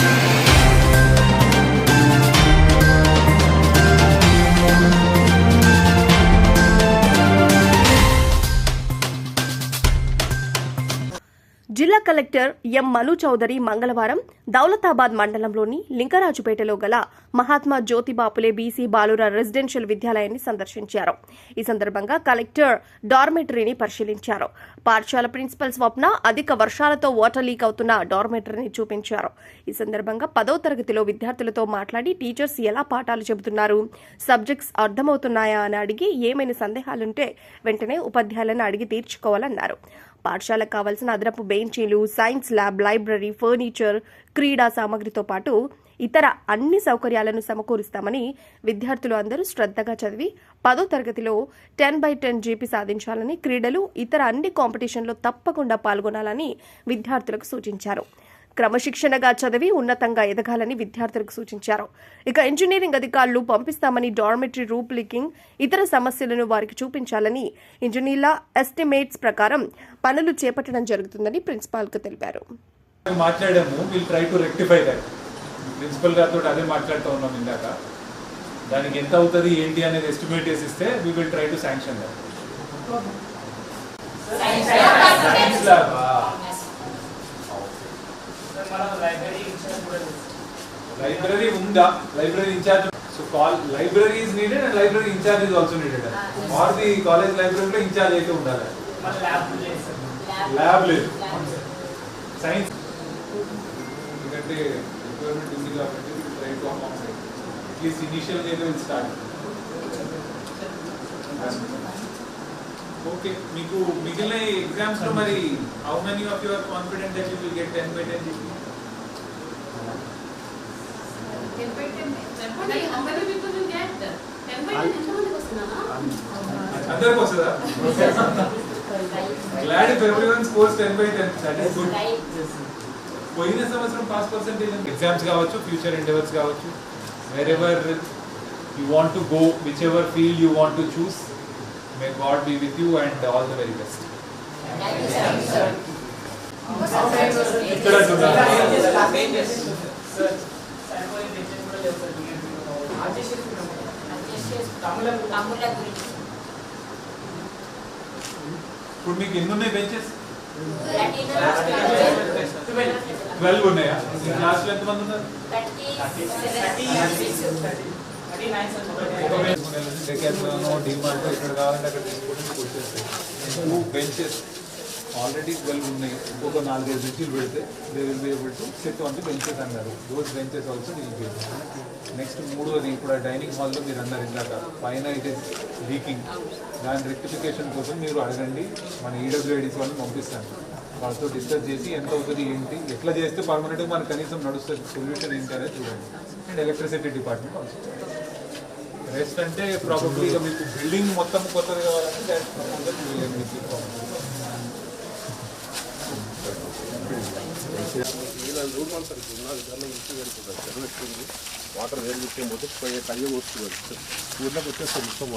Thank you. జిల్లా collector M. Manu Chaudhary మంగళవారం దౌలతాబాద్ మండలంలోని లింకరాజుపేటలో గల మహాత్మా జ్యోతిబాపులే బీసీ బాలుర రెసిడెన్షియల్ విద్యాలయాన్ని సందర్శించారు. ఈ సందర్భంగా కలెక్టర్ డార్మెటరీని పరిశీలించారు. పాఠశాల ప్రిన్సిపల్ స్వప్న అధిక వర్షాలతో వాటర్ లీక్ అవుతున్న డార్మెటరీని చూపించారు. ఈ సందర్భంగా పదో తరగతిలో విద్యార్థులతో మాట్లాడి టీచర్స్ ఎలా పాఠాలు చెబుతున్నారు సబ్జెక్ట్స్ అర్థమవుతున్నాయా అని అడిగి ఏమైనా సందేహాలుంటే వెంటనే ఉపాధ్యాయులను అడిగి తీర్చుకోవాలన్నారు. పాఠశాలకు కావాల్సిన అదనపు బెంచీలు సైన్స్ ల్యాబ్ లైబ్రరీ ఫర్నిచర్ క్రీడా సామగ్రితో పాటు ఇతర అన్ని సౌకర్యాలను సమకూరుస్తామని విద్యార్థులు అందరూ శ్రద్ధగా చదివి పదో తరగతిలో టెన్ బై టెన్ జీపీ సాధించాలని క్రీడలు ఇతర అన్ని కాంపిటీషన్లో తప్పకుండా పాల్గొనాలని విద్యార్థులకు సూచించారు. క్రమశిక్షణగా చదివి ఉన్నతంగా ఎదగాలని విద్యార్థులకు సూచించారు. ఇక ఇంజనీరింగ్ అధికారులు పంపిస్తామని డార్మెటరీ రూపులికింగ్ ఇతర సమస్యలను వారికి చూపించాలని ఇంజనీర్ల ఎస్టిమేట్స్ ప్రకారం పనులు చేపట్టడం జరుగుతుందని ప్రిన్సిపాల్కు తెలిపారు. మాట్లాడాము. Will try to rectify that principal గారితో అదే మాట్లాడుతూ ఉన్నాం ఇందాక. దానికి ఎంత అవుతుంది ఏంటి అనేది ఎస్టిమేట్ చేసి ఇస్తే we will try to sanction science lab library ఉందా? Library incharge so call library is needed and library incharge is also needed or the college లైబ్రరీలో ఇన్ఛార్జ్ అయితే ఉండాలి. ల్యాబ్ లేదు సైన్స్ ఎందుకంటే రిక్వైర్మెంట్ ఉంది కాబట్టి try to accommodate at least initial అయితే will start okay మీకు మిగిలిన ఎగ్జామ్స్లో మరి how many of you are confident that you will get 10 by 10 GP అందరికి వస్తుందా glad if everyone scores 10 by 10 that is good పోయిన సంవత్సరం పాస్ పర్సెంటేజ్ ఎగ్జామ్స్ కావచ్చు ఫ్యూచర్ ఎండెవర్స్ కావచ్చు wherever you want to go whichever field you want to choose may God be with you and all the very best ఇక్కడ చూడాలి ఇప్పుడు మీకు ఎన్ని ఉన్నాయి బెంచెస్ ట్వెల్వ్ ఉన్నాయా? మీ క్లాస్లో ఎంతమంది ఉన్నారు? డిమార్ట్ ఇక్కడ కావాలంటే అక్కడ తీసుకుంటే బెంచెస్ ఆల్రెడీ ట్వెల్వ్ ఉన్నాయి. ఇంకొక నాలుగైదు బెంచీలు పెడితే they will be able to sit on the benches అన్నారు. Those benches also will next మూడోది ఇప్పుడు ఆ డైనింగ్ హాల్లో మీరు అన్నారు ఇందాక. పైన ఇట్ ఇస్ లీకింగ్ దాని రెక్టిఫికేషన్ కోసం మీరు అడగండి. మన E ఈడబ్ల్యూఐడిస్ వాళ్ళని పంపిస్తాను. వాళ్ళతో డిస్కస్ చేసి ఎంత అవుతుంది ఏంటి ఎట్లా చేస్తే పర్మనెంట్గా మనకు కనీసం నడుస్తుంది సొల్యూషన్ ఏంటి అనేది చూడండి. And electricity department also rest అంటే ప్రాబబ్లీ మీకు బిల్డింగ్ మొత్తం కొత్తది కావాలంటే that వాటర్ వేరు విషయం పోతే పోయే కయ్య వస్తుంది ఊర్లోకి వచ్చేస్తే మొత్తం